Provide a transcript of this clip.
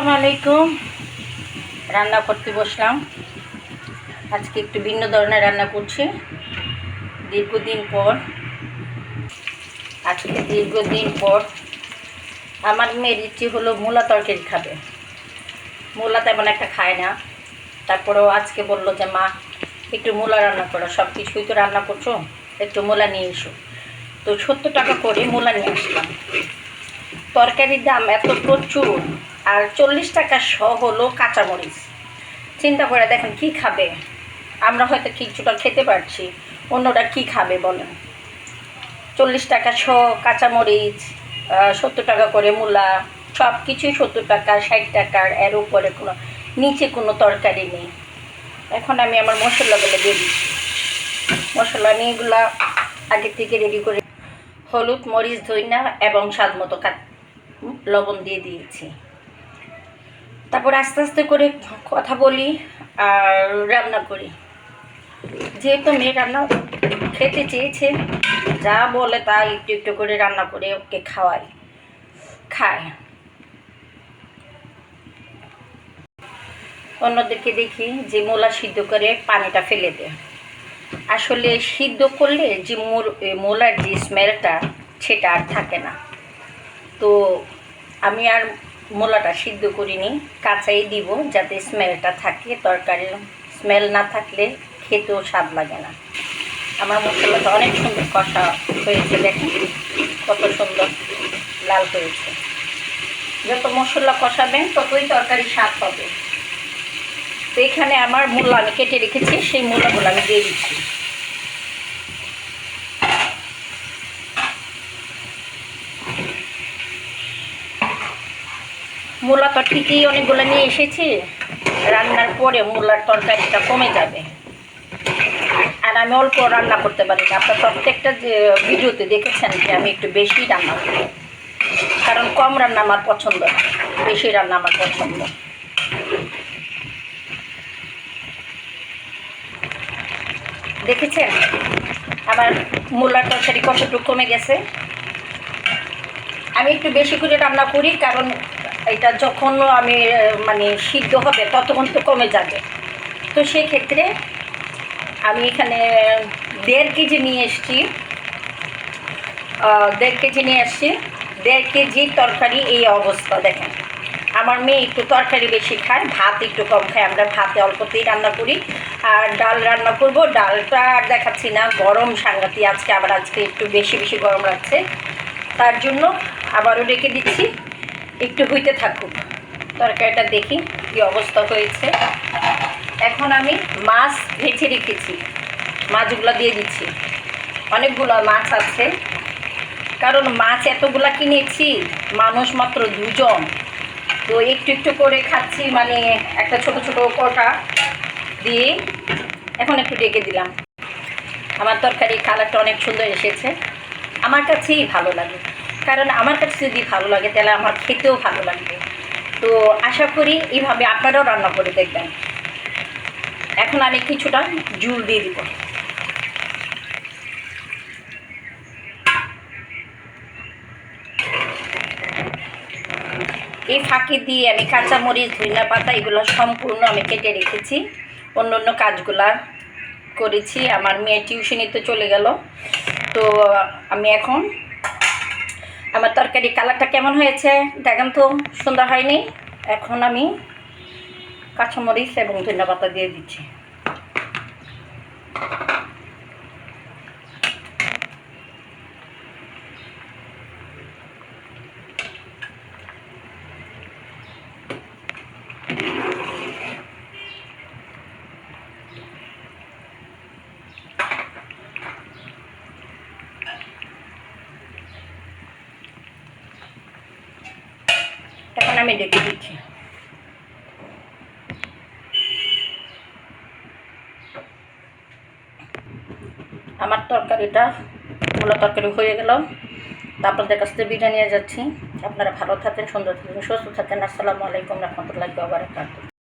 আসসালামু আলাইকুম। রান্না করতে বসলাম। আজকে একটু ভিন্ন ধরনের রান্না করছি। দীর্ঘদিন পর, আজকে দীর্ঘদিন পর আমার মেয়ের ইচ্ছে হলো মূলা তরকারি খাবে। মূলা তেমন একটা খায় না। তারপরেও আজকে বলল যে, মা, একটু মূলা রান্না করো। সব কিছুই তো রান্না করছ, একটু মূলা নিয়ে এসো। তো সত্তর টাকা করে মূলা নিয়ে আসলাম। তরকারির দাম এত প্রচুর। আর চল্লিশ টাকা শ হলো কাঁচামরিচ। চিন্তা করে দেখেন কি খাবে? আমরা হয়তো কিছুটা খেতে পারছি, অন্যরা কি খাবে বলেন? চল্লিশ টাকা শ কাঁচামরিচ সত্তর টাকা করে মূলা সব কিছুই সত্তর টাকা, ষাট টাকার, এর উপরে কোনো, নিচে কোনো তরকারি নেই। এখন আমি আমার মশলাগুলো দিয়ে দিচ্ছি। মশলা আমি এগুলা আগে থেকে রেডি করে হলুদ, মরিচ, ধইনা এবং স্বাদ মতো লবণ দিয়ে দিয়েছি। তারপর আস্তে আস্তে করে কথা বলি আর রান্না করি। যেহেতু মেয়ে রান্না খেতে চেয়েছে, যা বলে তা একটু একটু করে রান্না করে ওকে খাওয়াই খায় অন্যদেরকে দেখি যে মোলা সিদ্ধ করে পানিটা ফেলে দেয় আসলে সিদ্ধ করলে যে মোর মোলার যে স্মেলটা সেটা আর থাকে না। তো আমি আর মোলাটা সিদ্ধ করিনি কাঁচাই দিব যাতে স্মেলটা থাকে তরকারির স্মেল না থাকলে খেতেও স্বাদ লাগে না। আমার মশলাটা অনেক সুন্দর কষা হয়েছে, দেখেন কত সুন্দর লাল হয়েছে। যত মশলা কষাবেন, ততই তরকারি স্বাদ হবে তো এখানে আমার মূলা আমি কেটে রেখেছি, সেই মূলাগুলো আমি দিয়ে দিচ্ছি। মূলা তো ঠিকই অনেকগুলো নিয়ে এসেছি। রান্নার পরে মূলার তরকারিটা কমে যাবে। আর আমি অল্প রান্না করতে পারি না। আপনার প্রত্যেকটা যে ভিডিওতে দেখেছেন যে আমি একটু বেশি রান্না করি। কারণ কম রান্না আমার পছন্দ না। বেশি রান্না আমার পছন্দ। দেখেছেন? আমার মূলার তরকারি কতটুকু কমে গেছে? আমি একটু বেশি করে রান্না করি, কারণ এটা যখন আমি মানে সিদ্ধ হবে, ততক্ষণ তো কমে যাবে। তো সেক্ষেত্রে আমি এখানে দেড় কেজি নিয়ে এসছি। দেড় কেজি নিয়ে আসছি দেড় কেজি তরকারি এই অবস্থা, দেখেন। আমার মেয়ে একটু তরকারি বেশি খায়, ভাত একটু কম খায়, আমরা ভাতে অল্পতেই রান্না করি। আর ডাল রান্না করব, ডালটা আর দেখাচ্ছি না, গরম সাংঘাতি আজকে আবার, আজকে একটু বেশি বেশি গরম লাগছে। তার জন্য আবারও রেখে দিচ্ছি। একটু হইতে থাকুক। তরকারিটা দেখি কি অবস্থা হয়েছে। এখন আমি মাছ ভেজে রেখেছি। মাছগুলো দিয়ে দিচ্ছি। অনেকগুলো মাছ আছে। কারণ মাছ এতগুলা কিনেছি, মানুষ মাত্র দুজন। তো একটু একটু করে খাচ্ছি মানে একটা ছোট ছোট কটা দিয়ে এখন একটু ডেকে দিলাম। আমার তরকারি কালারটা অনেক সুন্দর এসেছে। আমার কাছেই ভালো লাগে। কারণ আমার কাছে যদি ভালো লাগে, তাহলে আমার খেতেও ভালো লাগবে। তো আশা করি এইভাবে আপনারাও রান্না করে দেখবেন। এখন আমি কিছুটা জুল দিয়ে দিব। এই ফাঁকি দিয়ে আমি কাঁচামরিচ ধনিয়া পাতা এগুলো সম্পূর্ণ আমি কেটে রেখেছি। অন্য অন্য কাজগুলা করেছি। আমার মেয়ে টিউশনিতে চলে গেল। তো আমি এখন আমার তরকারি কালারটা কেমন হয়েছে দেখেন তো, সুন্দর হয়নি। এখন আমি কাঁচামরিচ এবং ধনিয়া পাতা দিয়ে দিচ্ছি। এখন আমি ডেকে দিচ্ছি। আমার তরকারিটা মূল তরকারি হয়ে গেল। আপনাদের কাছ থেকে বিরিয়ানি নিয়ে যাচ্ছি। আপনারা ভালো থাকেন, সুন্দর থাকেন, সুস্থ থাকেন। আসসালামু আলাইকুম রহমতুল্লাহ আবার